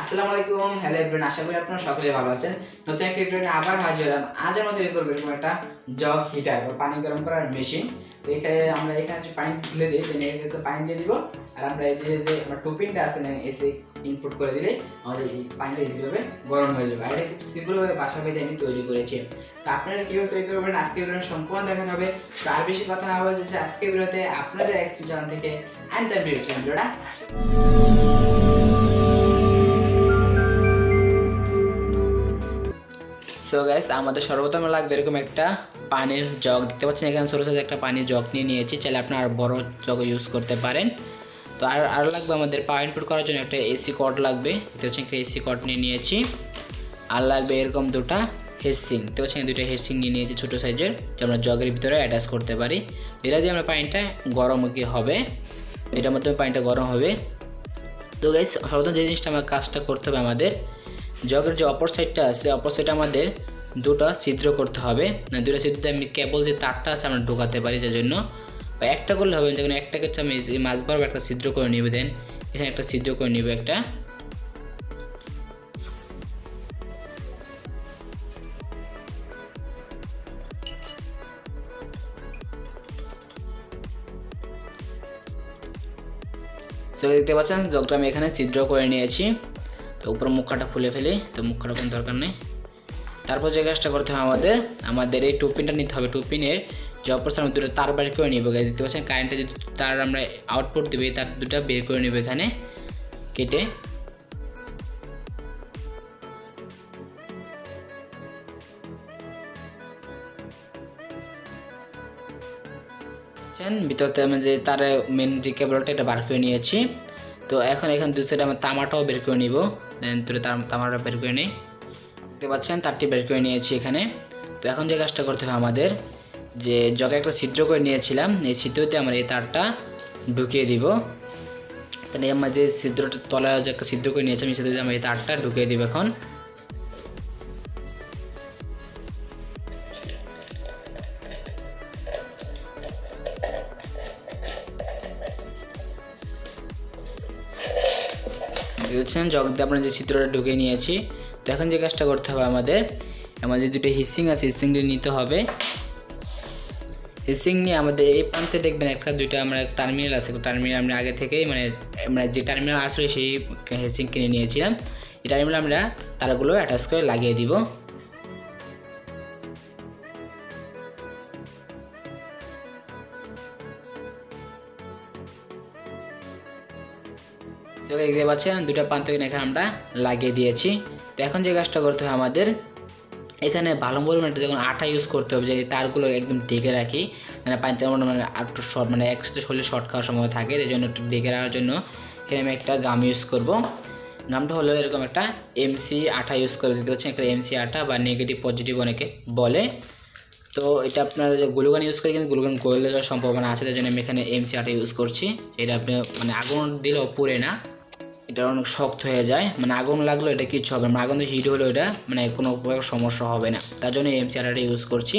আসসালামু আলাইকুম। Hello everyone আশা করি আপনারা সকলেই ভালো আছেন। নতুন একটা ভিডিও নিয়ে আবার হাজির হলাম। আজের মতো তৈরি করব এরকম একটা জগ হিটার বা পানি গরম করার মেশিন তো এখানে আমরা এখানে হচ্ছে পানি তুলে দিই দেন এখানে পানি দিয়ে দিব। আর আমরা এই যে যে আমার টুপিনটা আছে না এসে ইনপুট করে দিলে আমাদের এই পানিটা ইজিভাবে গরম হয়ে যাবে। আর এটা খুব সিম্পলভাবে বাসা বাড়িতে আমি তৈরি করেছি। তো আপনারা কীভাবে তৈরি করবেন? আজকে ভিডিও সম্পূর্ণ দেখানো হবে। তো আর বেশি কথা না বলছে যে আজকে ভিডিওতে আপনাদের এক্সপি চ্যানেল থেকে আনতে পেরেছি ভিডিওটা সো গাইস আমাদের সর্বপ্রথম লাগবে এরকম একটা পানির জগ। দেখতে পাচ্ছেন এখানে ছোটো ছোটো একটা পানির জগ নিয়ে নিয়েছি। চাইলে আপনার আর বড় জগ ইউজ করতে পারেন। তো আর আর লাগবে আমাদের পাওয়ার ইনপুট করার জন্য একটা এসি কর্ড লাগবে। দেখতে পাচ্ছেন একটা এসি কর্ড নিয়ে নিয়েছি। আর লাগবে এরকম দুটা হেডসিং দেখতে পাচ্ছেন দুটো হেসিং নিয়ে নিয়েছি ছোটো সাইজের যে আমরা জগের ভিতরে অ্যাটাচ করতে পারি। এটা দিয়ে আমরা পানিটা গরম কি হবে? এটার মাধ্যমে পানিটা গরম হবে। তো গাইস সর্বপ্রথম যে জিনিসটা আমার কাজটা করতে হবে আমাদের জগের যে অপর সাইডটা আছে অপর সাইডে আমাদের দুটো ছিদ্র করতে হবে। দুটো ছিদ্রতে আমি কেবল যে তারটা আছে আমরা ঢোকাতে পারি যার জন্য বা একটা করলে হবে যখন একটাকে আমি মাছ বরাবর একটা ছিদ্র করে নিবে দেন এখানে একটা ছিদ্র করে নিবে একটা। সো দেখতে পাচ্ছেন, জগটা আমি এখানে ছিদ্র করে নিয়েছি। উপর মুখাটা খুলে ফেলি, তো মুখাটা কোনো দরকার নেই। তারপর যে কাজটা করতে হবে আমাদের আমাদের এই টুপিনটা নিতে হবে। টুপিনের যে অপর সামনে দুটো তার বের করে নিব। দেখতে পাচ্ছেন? কারেন্টে যে তার আমরা আউটপুট দেবে তার দুটো বের করে নেব এখানে, কেটে। ভিতরতে আমি যে তার মেন যে কেবলটা এটা বার করে নিয়েছি। তো এখন এখানে দু সাইডে আমার তামাটাও বের করে নিব। তুলে তার তামাটা বের করে নিই। দেখতে পাচ্ছেন, তারটি বের করে নিয়েছি এখানে। তো এখন যে কাজটা করতে হবে আমাদের, যে জগে একটা ছিদ্র করে নিয়েছিলাম, এই ছিদ্রতে আমরা এই তারটা ঢুকিয়ে দিব। তাহলে আমার যে ছিদ্রটা, তলায় যে একটা ছিদ্র করে নিয়েছিলাম এই ছিদ্রতে আমরা এই তারটা ঢুকিয়ে দিব এখন। বুঝছেন জগ দিয়ে আমরা যে চিত্রটা ঢুকে নিয়েছি, তো এখন যে কাজটা করতে হবে আমাদের আমাদের দুটো হিসিং আছে, হিসিংটি নিতে হবে। হিসিং নিয়ে আমাদের এই প্রান্তে দেখবেন একটা, দুইটা আমরা টার্মিনাল আছে, টার্মিনাল আমরা আগে থেকেই মানে আমরা যে টার্মিনাল আসলে সেই হিসিং কিনে নিয়েছিলাম। এই টার্মিনাল আমরা তারগুলো অ্যাটাচ করে লাগিয়ে দিব। তো দেখতে পাচ্ছেন দুটো প্রান্ত কিনে এখানে আমরা লাগিয়ে দিয়েছি। তো এখন যে কাজটা করতে হবে আমাদের, এখানে ভালো পরিমাণে একটা যখন আটা ইউজ করতে হবে যে তারগুলো একদম ঢেকে রাখি মানে পানিতে মানে একটু শর্ট মানে একসাথে শরীরে শর্ট খাওয়ার সময় থাকে এই জন্য একটু ঢেকে রাখার জন্য এখানে আমি একটা গাম ইউজ করব। গামটা হলো এরকম একটা এমসি আটা ইউজ করে দিতে পারছেন একটা এমসি আটা বা নেগেটিভ পজিটিভ অনেকে বলে। তো এটা আপনার যে গ্লুগান ইউজ করে, কিন্তু গ্লুগান গলে যাওয়ার সম্ভাবনা আছে, তার জন্য আমি এখানে এমসি আটা ইউজ করছি। এটা আপনি মানে আগুন দিলেও পুড়ে না। এটা অনেক শক্ত হয়ে যায়। মানে আগুন লাগল এটা কিচ্ছু হবে না। মানে আগুন হিট হলো এটা মানে কোনো প্রকার সমস্যা হবে না। তার জন্য এমসি আটাটা ইউজ করছি।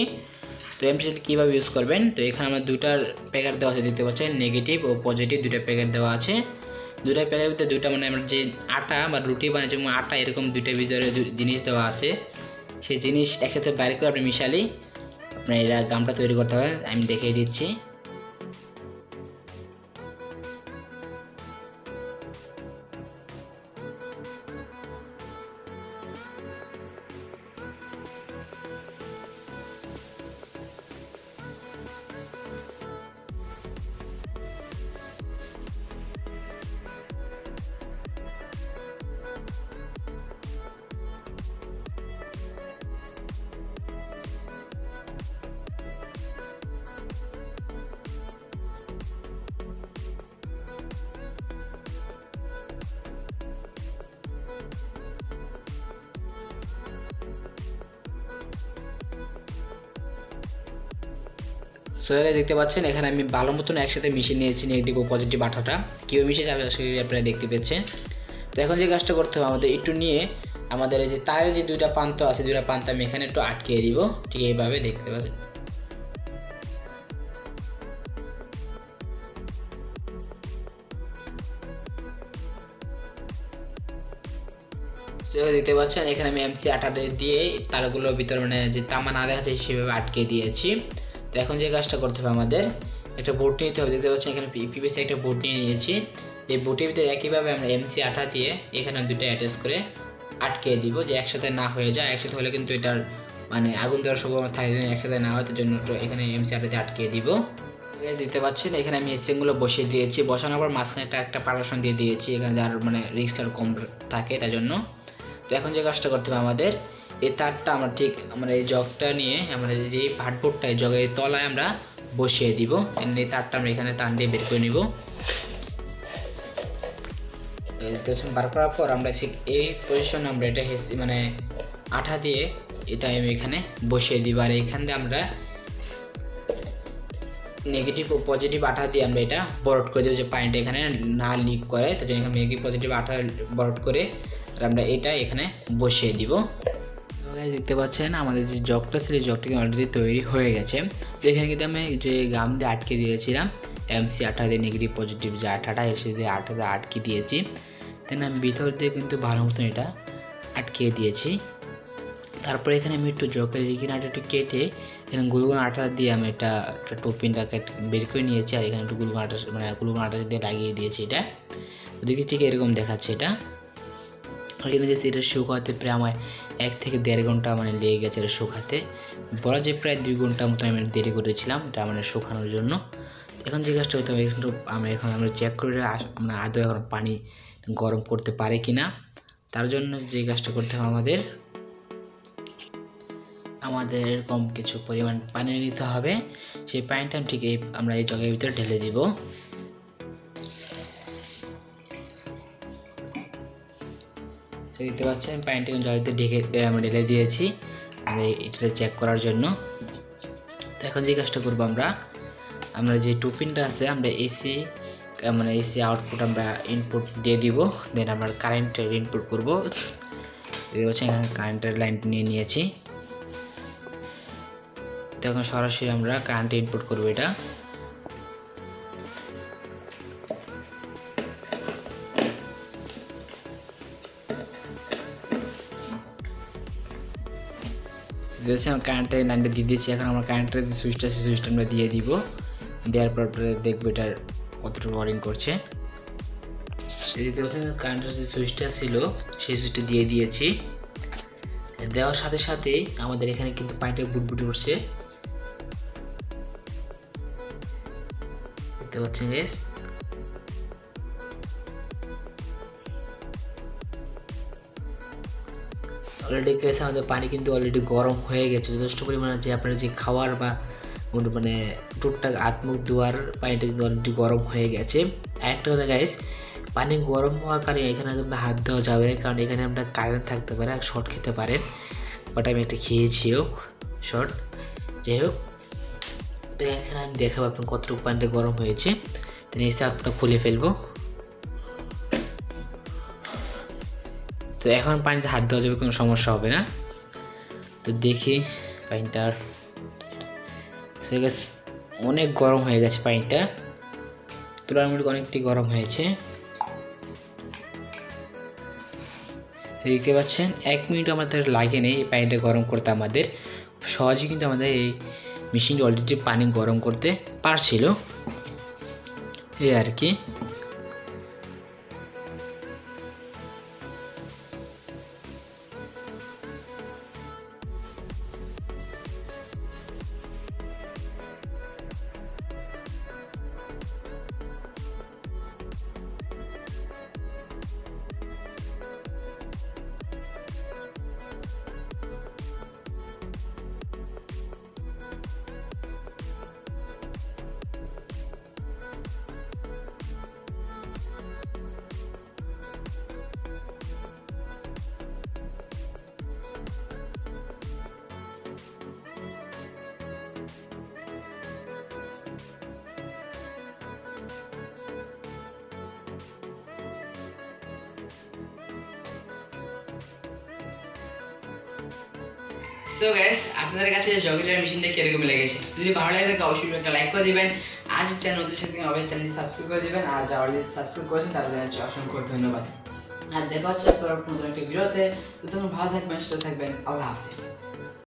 তো এম এমসি কীভাবে ইউজ করবেন? তো এখানে আমার দুটার প্যাকেট দেওয়া আছে দিতে পারছেন নেগেটিভ ও পজিটিভ দুটা প্যাকেট দেওয়া আছে। দুটা প্যাকেটের ভিতরে দুটা মানে আমরা যে আটা বা রুটি বানিয়ে যেমন আটা এরকম দুইটা ভিতরে জিনিস দেওয়া আছে। সেই জিনিস একসাথে বাইরে করে আপনি মিশালেই আপনার এরা গামটা তৈরি করতে হবে। আমি দেখিয়ে দিচ্ছি। সোয়ালে দেখতে পাচ্ছেন, এখানে আমি ভালো মতন একসাথে মিশিয়ে নিয়েছি নেগেটিভ ও পজিটিভ আঠাটা। কীভাবে মিশিয়েছে আমি আশা আপনারা দেখতে পেয়েছেন। তো এখন যে কাজটা করতে হবে আমাদের, একটু নিয়ে আমাদের এই যে তারের যে দুইটা প্রান্ত আছে, দুইটা প্রান্ত আমি এখানে একটু আটকিয়ে দিব। ঠিক এইভাবে দেখতে পাচ্ছেন। সো দেখতে পাচ্ছেন, এখানে আমি এমসি আটাটা দিয়ে তারগুলোর ভিতরে মানে যে তামা না দেখা যায় সেভাবে আটকে দিয়েছি। তো এখন যে কাজটা করতে হবে আমাদের, একটা বোট নিতে হবে। দেখতে পাচ্ছেন এখানে পিপিসি একটা বোট নিয়ে নিয়েছি। এই বোটের ভিতরে একইভাবে আমরা এমসি আঠা দিয়ে এখানে দুটো অ্যাটাচ করে আটকে দিব যে একসাথে না হয়ে যায়। একসাথে হলে কিন্তু এটার মানে আগুন দেওয়ার সম্ভাবনা থাকে একসাথে না হয়, তার জন্য এখানে এমসি আটাতে আটকে দিব। দিতে পাচ্ছেন, এখানে আমি এসিগুলো বসিয়ে দিয়েছি। বসানোর পর মাঝখানে একটা একটা পার্টিশন দিয়ে দিয়েছি। এখানে যার মানে রিক্সটা কম থাকে তার জন্য। তো এখন যে কাজটা করতে হবে আমাদের এই তারটা আমরা ঠিক আমরা এই জগটা নিয়ে আমরা যে ভাটবোর্ডটা, এই জগের তলায় আমরা বসিয়ে দিব। এই তারটা আমরা এখানে টান দিয়ে বের করে নিব। বার করার পর আমরা এই পজিশন আমরা এটা হেসি মানে আঠা দিয়ে এটা আমি এখানে বসিয়ে দিব। আর এখান দিয়ে আমরা নেগেটিভ ও পজিটিভ আঠা দিয়ে আমরা এটা বরট করে দেবো যে পানিটা এখানে না লিক করে। তার জন্য এখানে নেগেটিভ পজিটিভ আঠা বরট করে আর আমরা এটা এখানে বসিয়ে দিব। তো guys দেখতে পাচ্ছেন, আমাদের যে জগটা এই জগটা অলরেডি তৈরি হয়ে গেছে। তো এখানে কিন্তু আমি যে গাম দিয়ে আটকে দিয়েছিলাম এমসি আঠা দিয়ে নেগেটিভ পজিটিভ যে আঠাটা, এসে দিয়ে আঠা দিয়ে আটকে দিয়েছি। দেন আমি ভিতর দিয়ে কিন্তু ভালো মতন এটা আটকে দিয়েছি। তারপরে এখানে আমি একটু জকের কিনারটা একটু কেটে, এখানে গুলগুন আটা দিয়ে আমি একটা টোপিনটা কেটে বের করে নিয়েছি, আর এখানে একটু গুলগুন আটা মানে গুলগুন আটা দিয়ে লাগিয়ে দিয়েছি এটা। দেখি ঠিক এরকম দেখাচ্ছে এটা। কিন্তু যে এটা শুকাতে প্রায় আমার এক থেকে দেড় ঘণ্টা মানে লেগে গেছে এটা শুকাতে বলা যে প্রায় দুই ঘণ্টা মতো আমি দেরি করেছিলাম এটা মানে শুকানোর জন্য। এখন যে কাজটা হতে হবে আমরা এখন আমরা চেক করে আমরা আদৌ এখন পানি গরম করতে পারে কি না তার জন্য যে কাজটা করতে হবে আমাদের আমাদের এরকম কিছু পরিমাণ পানি নিতে হবে। সেই পানিটা আমি ঠিক এই আমরা এই জগের ভিতরে ঢেলে দিব। তো দেখতে পাচ্ছেন কিন্তু জলেতে ঢেকে আমরা ঢেলে দিয়েছি। আর এটা চেক করার জন্য। তো এখন যে কাজটা করব আমরা আমরা যে টুপিনটা আছে, আমরা এসি মানে এসি আউটপুট আমরা ইনপুট দিয়ে দিব। দেন আমরা কারেন্টের ইনপুট করব। দেখতে পাচ্ছেন, এখানে কারেন্টের লাইন নিয়ে নিয়েছি। তখন সরাসরি আমরা কারেন্ট ইনপুট করব এটা। দিয়েছি কারেন্টের লাইনটা দিয়ে দিয়েছি, এখন আমরা কারেন্টের যে সুইচটা আছে সুইচটা আমরা দিয়ে দিব। দেওয়ার পর দেখব এটার কতটুকু ওয়ারিং করছে। দেখতে পাচ্ছেন কারেন্টের যে সুইচটা ছিল, সেই সুইচটা দিয়ে দিয়েছি। দেওয়ার সাথে সাথে আমাদের এখানে কিন্তু পানিটা বুটবুটি উঠছে। দেখতে পাচ্ছেন গেস অলরেডি গেছে, আমাদের পানি কিন্তু অলরেডি গরম হয়ে গেছে। যথেষ্ট পরিমাণে যে আপনার যে খাওয়ার বা মানে টুকটাক আত্মুখ ধোয়ার পানিটা কিন্তু অলরেডি গরম হয়ে গেছে। একটা কথা গাইস পানি গরম হওয়ার কারণে এখানে কিন্তু হাত দেওয়া যাবে কারণ এখানে আমরা কারেন্ট থাকতে পারে আর শর্ট খেতে পারেন বাট আমি একটা খেয়েছিও শর্ট যাই হোক, তো এখানে আমি দেখাবো আপনার কতটুকু পানিটা গরম হয়েছে। তো এসে আপনার খুলে ফেলব। তো এখন পানিতে হাত দেওয়া যাবে, কোনো সমস্যা হবে না। তো দেখি পানিটার অনেক গরম হয়ে গেছে পানিটা। তুলনামূলক অনেকটি গরম হয়েছে। দেখতে পাচ্ছেন, এক মিনিট আমাদের লাগে নেই এই পানিটা গরম করতে আমাদের। খুব সহজে কিন্তু আমাদের এই মেশিনটি অলরেডি পানি গরম করতে পারছিল। এই আর কি। সো গ্যাস আপনাদের কাছে জগিটার মেশিনটা কীরকম লেগেছে? যদি ভালো লাগে তাহলে অবশ্যই একটা লাইক করে দিবেন। আর যদি চ্যানেল নতুন সাথে অবশ্যই চ্যানেলটি সাবস্ক্রাইব করে দিবেন। আর যারা অলরেডি সাবস্ক্রাইব করেছেন, তাদের হচ্ছে অসংখ্য ধন্যবাদ। আর দেখা হচ্ছে আপনার নতুন একটা ভিডিওতে তো। তখন ভালো থাকবেন, সুস্থ থাকবেন। আল্লাহ হাফিজ।